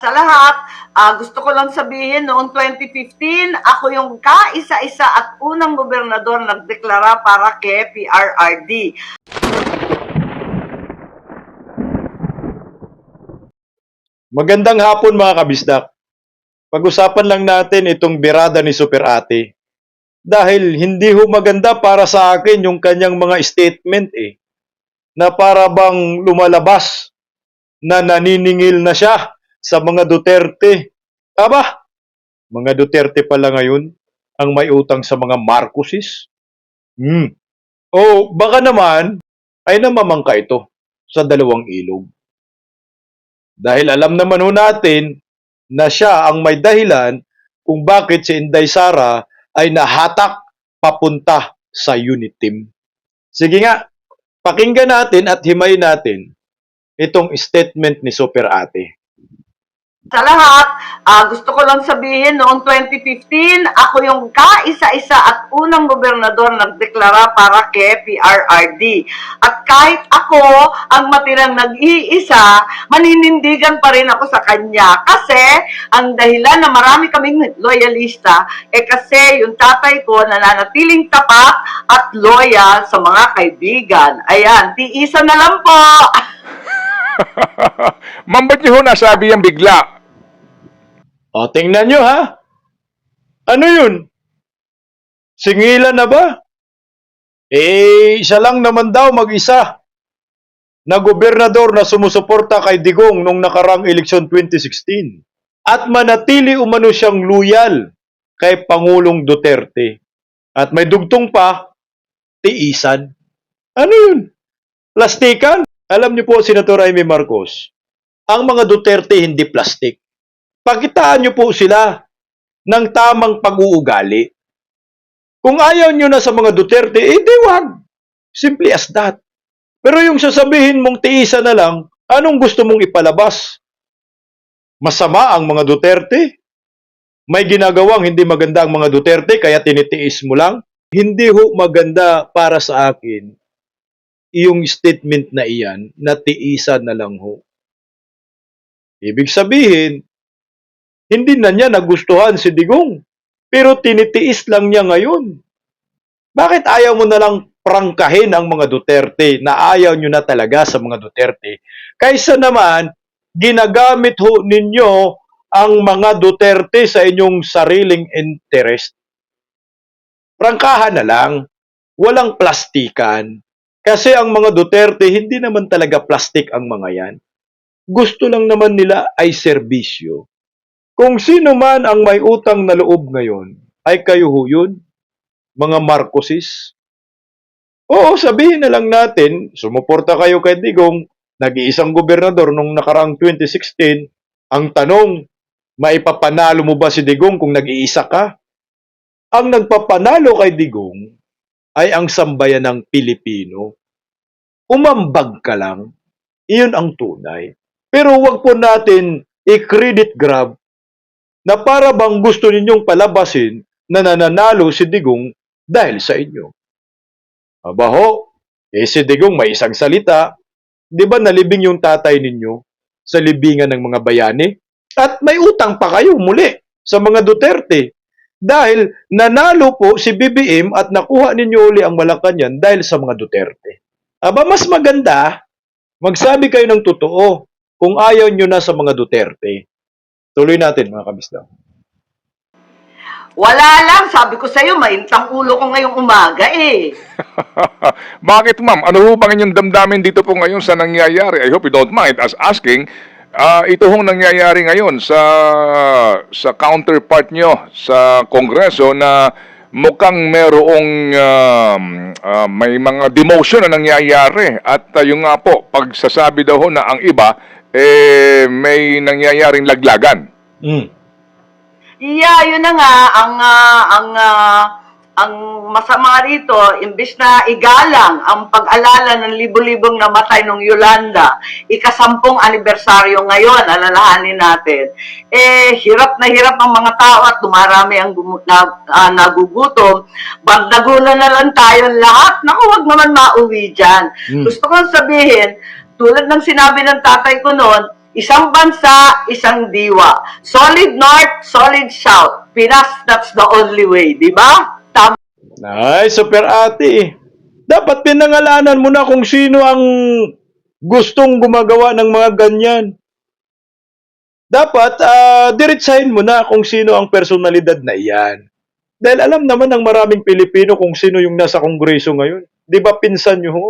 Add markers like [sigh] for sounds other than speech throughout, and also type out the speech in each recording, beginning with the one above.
Sa lahat, ah, gusto ko lang sabihin, noong 2015, ako yung kaisa-isa at unang gobernador nagdeklara para kay PRRD. Magandang hapon mga kabisdak. Pag-usapan lang natin itong birada ni Super Ate. Dahil hindi ho maganda para sa akin yung kanyang mga statement eh. Na para bang lumalabas na naniningil na siya sa mga Duterte. Aba, mga Duterte pala ngayon ang may utang sa mga Marcoses. Hmm. O baka naman ay namamangka ito sa dalawang ilog. Dahil alam naman ho natin na siya ang may dahilan kung bakit si Inday Sara ay nahatak papunta sa unit team. Sige nga, pakinggan natin at himayin natin itong statement ni Super Ate. Sa lahat, ah, gusto ko lang sabihin, noong 2015, ako yung kaisa-isa at unang gobernador nagdeklara para kay PRRD. At kahit ako ang matirang nag-iisa, maninindigan pa rin ako sa kanya. Kasi, ang dahilan na marami kaming loyalista, eh kasi yung tatay ko nananatiling tapat at loyal sa mga kaibigan. Ayan, tiisa na lang po! [laughs] [laughs] Ma'am, ba't niyo ho nasabi yan bigla? O, tingnan nyo ha. Ano yun? Singilan na ba? Eh, isa lang naman daw mag-isa na gobernador na sumusuporta kay Digong nung nakarang eleksyon 2016 at manatili umano siyang loyal kay Pangulong Duterte. At may dugtong pa, tiisan. Ano yun? Plastikan? Alam niyo po, Senator Jaime Marcos, ang mga Duterte hindi plastik. Pakitaan niyo po sila ng tamang pag-uugali. Kung ayaw niyo na sa mga Duterte, eh di wag. Simply as that. Pero yung sasabihin mong tiisa na lang, anong gusto mong ipalabas? Masama ang mga Duterte? May ginagawang hindi maganda ang mga Duterte kaya tinitiis mo lang? Hindi ho maganda para sa akin yung statement na iyan na tiisan na lang ho. Ibig sabihin, hindi na niya nagustuhan si Digong. Pero tinitiis lang niya ngayon. Bakit ayaw mo na lang prangkahin ang mga Duterte na ayaw nyo na talaga sa mga Duterte? Kaysa naman, ginagamit ho ninyo ang mga Duterte sa inyong sariling interest. Prangkahan na lang. Walang plastikan. Kasi ang mga Duterte, hindi naman talaga plastik ang mga yan. Gusto lang naman nila ay serbisyo. Kung sino man ang may utang na loob ngayon, ay kayo ho yun, mga Marcoses. Oo, sabihin na lang natin, sumuporta kayo kay Digong, nag-iisang gobernador nung nakarang 2016, ang tanong, maipapanalo mo ba si Digong kung nag-iisa ka? Ang nagpapanalo kay Digong ay ang sambayan ng Pilipino. Umambag ka lang, iyon ang tunay. Pero wag po natin i-credit grab na para bang gusto ninyong palabasin na nananalo si Digong dahil sa inyo. Aba ho, eh si Digong may isang salita, di ba nalibing yung tatay ninyo sa libingan ng mga bayani? At may utang pa kayo muli sa mga Duterte. Dahil nanalo po si BBM at nakuha ninyo uli ang Malacanang dahil sa mga Duterte. Aba mas maganda, magsabi kayo ng totoo kung ayaw nyo na sa mga Duterte. Tuloy natin mga kabisda. Wala lang, sabi ko sa'yo, maintang ulo ko ngayong umaga eh. [laughs] Bakit ma'am? Ano ho ba inyong damdamin dito po ngayon sa nangyayari? I hope you don't mind us asking. Ah, ito hong nangyayari ngayon sa sa counterpart nyo sa Kongreso na mukhang merong um, ah, may mga demotion na nangyayari at ah, yung nga po pagsasabi daw ho na ang iba eh may nangyayaring laglagan. Mm. Yeah, yun na nga, ang, ah, ang, ah, ang masama rito, imbis na igalang ang pag-alala ng libo-libong namatay nung Yolanda, ikasampung anibersaryo ngayon, alalahanin natin, eh, hirap na hirap ang mga tao at dumarami ang na, ah, nagugutom. Bagdagulan na lang tayo lahat. Naku, wag naman mauwi dyan. Hmm. Gusto kong sabihin, tulad ng sinabi ng tatay ko noon, Isang bansa, isang diwa. Solid North, solid South. Pinas, that's the only way, di ba? Ay, super ate. Dapat pinangalanan mo na kung sino ang gustong gumagawa ng mga ganyan. Dapat, ah, diretsahin mo na kung sino ang personalidad na iyan. Dahil alam naman ng maraming Pilipino kung sino yung nasa kongreso ngayon. Di ba pinsan nyo ho?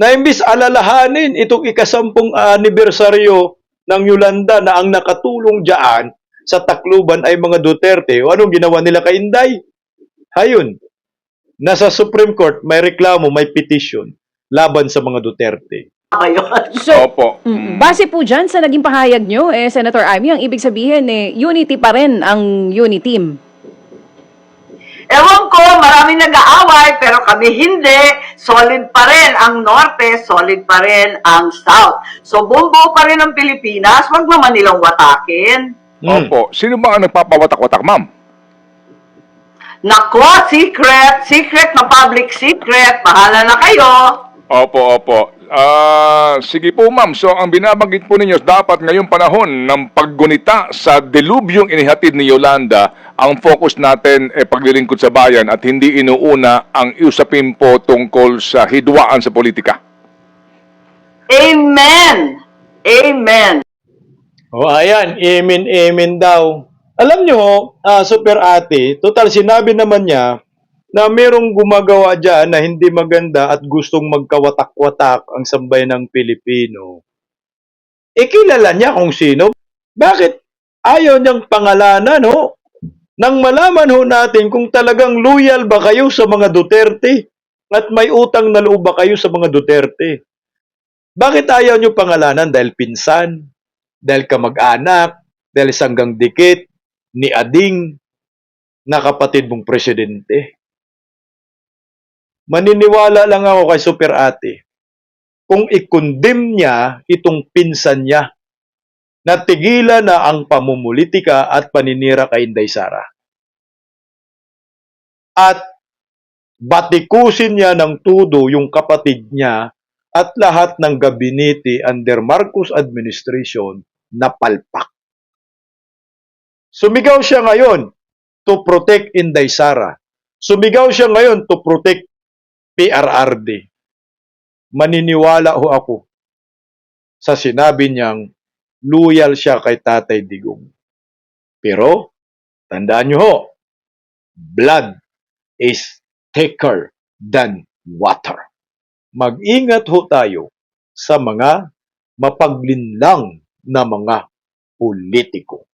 Na imbis alalahanin itong ikasampung anibersaryo ng Yolanda na ang nakatulong dyan sa takluban ay mga Duterte. O anong ginawa nila kay Inday? Hayun, nasa Supreme Court may reklamo, may petition laban sa mga Duterte. So, Opo. mm, base po dyan sa naging pahayag nyo, eh, Senator Amy, ang ibig sabihin, eh, unity pa rin ang uniteam. Ewan ko, maraming nag-aaway, pero kami hindi. Solid pa rin ang Norte, solid pa rin ang South. So, bumbo pa rin ang Pilipinas, wag naman nilang watakin. Opo. Sino ba ang nagpapawatak-watak, ma'am? Nako, secret, secret na public secret, bahala na kayo. Opo, opo. Ah, sige po ma'am. So ang binabanggit po ninyo dapat ngayong panahon ng paggunita sa delubyong inihatid ni Yolanda, ang focus natin ay paglilingkod sa bayan at hindi inuuna ang usapin po tungkol sa hidwaan sa politika. Amen! Amen! O ayan, amen, amen daw. Alam nyo, ah, super ate, total sinabi naman niya na merong gumagawa dyan na hindi maganda at gustong magkawatak-watak ang sambayan ng Pilipino. E kilala niya kung sino. Bakit ayaw niyang pangalanan, ho? Nang malaman ho natin kung talagang loyal ba kayo sa mga Duterte at may utang na loob ba kayo sa mga Duterte. Bakit ayaw niyo pangalanan? Dahil pinsan, dahil kamag-anak, dahil sanggang dikit, ni Ading, na kapatid mong presidente. Maniniwala lang ako kay Super Ate kung ikundem niya itong pinsan niya na tigilan na ang pamumulitika at paninira kay Inday Sara. At batikusin niya ng tudo yung kapatid niya at lahat ng gabinete under Marcos administration na palpak. Sumigaw siya ngayon to protect Inday Sara. Sumigaw siya ngayon to protect PRRD. Maniniwala ho ako sa sinabi niyang loyal siya kay Tatay Digong. Pero, tandaan niyo ho, blood is thicker than water. Mag-ingat ho tayo sa mga mapaglinlang na mga politiko.